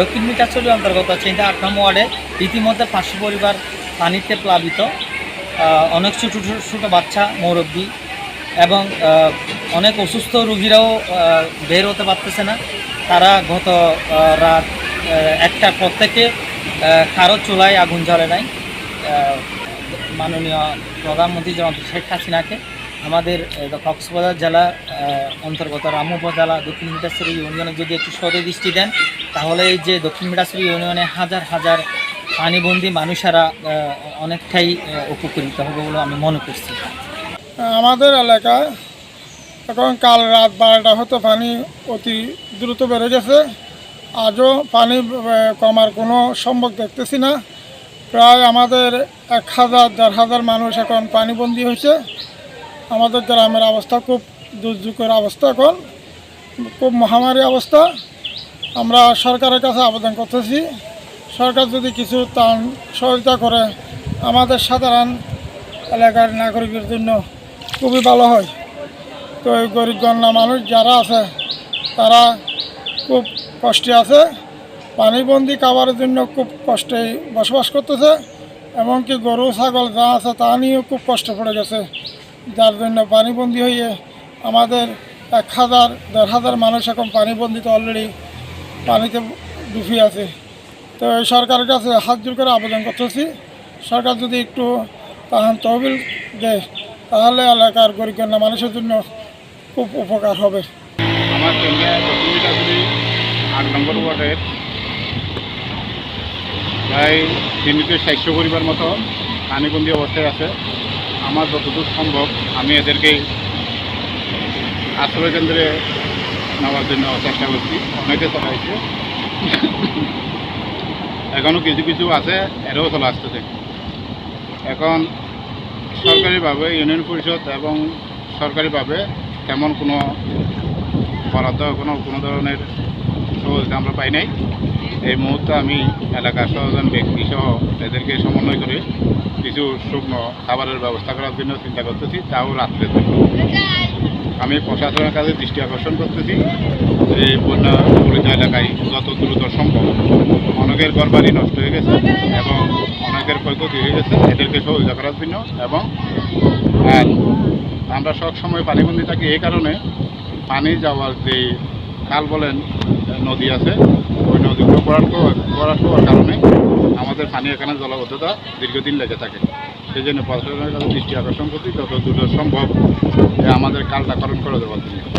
দক্ষিণ মিঠাচুরি অন্তর্গত চিন্তা আট নম্বর ওয়ার্ডে। ইতিমধ্যে পাঁচশো পরিবার পানিতে প্লাবিত। অনেক ছোটো ছোটো বাচ্চা মৌরব্বী এবং অনেক অসুস্থ রুগীরাও বের হতে পারতেছে না। তারা গত রাত আহ, একটার পর থেকে কারও চুলায় আগুন জ্বলে নাই। মাননীয় প্রধানমন্ত্রী জনাব শেখ হাসিনাকে। আমাদের কক্সবাজার জেলা অন্তর্গত রামু উপজেলা, দক্ষিণ মিটাশ্বরী ইউনিয়নে যদি একটু দৃষ্টি দেন, তাহলে এই যে দক্ষিণ মিটাশ্বরী ইউনিয়নে হাজার হাজার পানিবন্দী মানুষেরা অনেকটাই উপকৃত হবে বলে আমি মনে করছি। আমাদের এলাকায় এখন কাল রাত বারোটা হতে পানি অতি দ্রুত বেড়ে গেছে। আজও পানি কমার কোনো সম্ভব দেখতেছি না। প্রায় আমাদের এক হাজার, দেড় হাজার মানুষ এখন পানিবন্দী হয়েছে। আমাদের গ্রামের অবস্থা খুব দুর্যোগের অবস্থা এখন, খুব মহামারী অবস্থা। আমরা সরকারের কাছে আবেদন করতেছি, সরকার যদি কিছু ত্রাণ সহায়তা করে আমাদের সাধারণ এলাকার নাগরিকের জন্য খুবই ভালো হয়। তো এই গরিব গণ্য মানুষ যারা আছে, তারা খুব কষ্টে আছে, পানিবন্দি খাবারের জন্য খুব কষ্টে বসবাস করতেছে, এমনকি গরু, ছাগল যা আছে তা নিয়েও খুব কষ্ট পড়ে গেছে। যার জন্য পানিবন্দি হয়ে আমাদের এক হাজার, দেড় হাজার মানুষ এখন পানিবন্দিতে অলরেডি পানিতে ডুবে আছে। তো সরকারের কাছে হাত জোর করে আবেদন করতেছি। সরকার যদি একটু তাহান তহবিল দেয়, তাহলে এলাকার গরিবগণ্য মানুষের জন্য খুব উপকার হবে। আমার আট নম্বর ওয়ার্ডের প্রায় তিনটি সাতশো পরিবার মতো পানিবন্দি অবস্থায় আছে। আমার যতদূর সম্ভব, আমি এদেরকে আশ্রয় কেন্দ্রে নেওয়ার জন্য চেষ্টা করছি। অনেকে চলাইছে এখনও কিছু কিছু আছে, এরাও চলে আসতেছে। এখন সরকারিভাবে, ইউনিয়ন পরিষদ এবং সরকারিভাবে তেমন কোনো বরাদ্দ, কোনো কোনো ধরনের সহযোগিতা আমরা পাই নাই। এই মুহূর্তে আমি এলাকার সহজন ব্যক্তি সহ এদেরকে সমন্বয় করে কিছু শুকনো খাবারের ব্যবস্থা করার জন্য চিন্তা করতেছি, তাও রাত্রে আমি প্রশাসনের কাছে দৃষ্টি আকর্ষণ করতেছি যে বন্যা কবলিত এলাকায় যত দ্রুত সম্ভব অনেকের ঘর বাড়ি নষ্ট হয়ে গেছে এবং অনেকের ক্ষয়ক্ষতি হয়ে গেছে, এদেরকে সহযোগিতা করার জন্য এবং আর আমরা সব সময় পানিবন্দি থাকি এই কারণে পানি যাওয়ার যে খাল বলেন, নদী আছে ওই নদীগুলো করার করার হওয়ার কারণে আমাদের পানি এখানে জলবদ্ধতা দীর্ঘদিন লেগে থাকে। সেই জন্য প্রশাসনের কাছে দৃষ্টি আকর্ষণ করছি যত দ্রুত সম্ভব আমাদের কালটা করণ করে দেওয়ার জন্য।